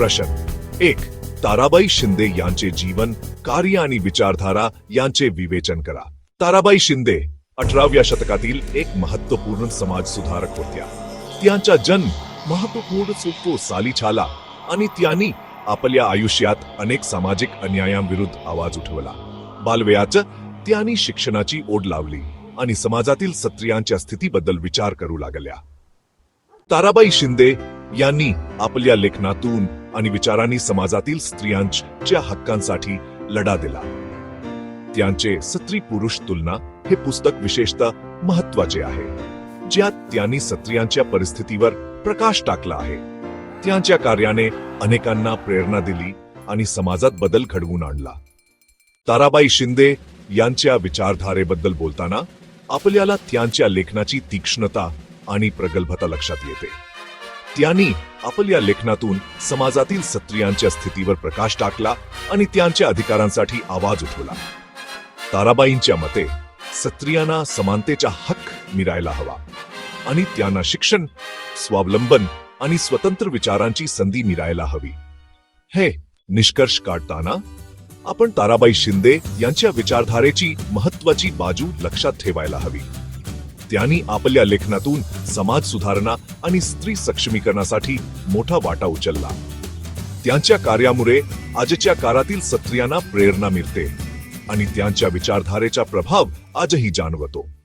प्रश्न. एक ताराबाई शिंदे यांचे जीवन कार्य आणि विचारधारा यांचे विवेचन करा. ताराबाई शिंदे अठराव्या शतकातील एक महत्त्वपूर्ण समाज सुधारक होत्या. त्यांचा जन्म महत्त्वपूर्ण चुकतो साली झाला आणि त्यांनी आपल्या आयुष्यात अनेक सामाजिक अन्यायांविरुद्ध आवाज उठवला. बालवयाच त्यांनी शिक्षणाची ओढ लावली आणि समाजातील सत्रियांच्या स्थितीबद्दल विचार करू लागल्या. ताराबाई शिंदे यांनी आपल्या लेखनातून आणि विचारांनी समाजातील स्त्रियांच्या हक्कांसाठी लढा दिला. त्यांचे स्त्री पुरुष तुलना हे पुस्तक विशेषतः महत्त्वाचे आहे. ज्यात त्यांनी स्त्रियांच्या परिस्थितीवर प्रकाश टाकला आहे. त्यांच्या कार्याने अनेकांना प्रेरणा दिली आणि समाजात बदल घडवून आणला. ताराबाई शिंदे यांच्या विचारधारेबद्दल बोलताना आपल्याला त्यांच्या लेखनाची तीक्ष्णता आणि प्रगल्भता लक्षात येते. त्यांनी आपल्या लेखनातून समाजातील सत्रियांच्या स्थितीवर प्रकाश टाकला आणि त्यांच्या अधिकारांसाठी आवाज उठवला. ताराबाईंच्या मते सत्रियांना समानतेचा हक्क मिळायला हवा आणि त्यांना शिक्षण स्वावलंबन आणि स्वतंत्र विचारांची संधी मिळायला हवी. हे निष्कर्ष काढताना आपण ताराबाई शिंदे यांच्या विचारधारेची महत्वाची बाजू लक्षात ठेवायला हवी. त्यांनी आपल्या लेखनातून समाज सुधारणा आणि स्त्री सक्षमीकरणासाठी मोठा वाटा उचलला. त्यांच्या कार्यामुळे आजच्या काळातील सत्रियांना प्रेरणा मिळते आणि त्यांच्या विचारधारेचा प्रभाव आजही जाणवतो.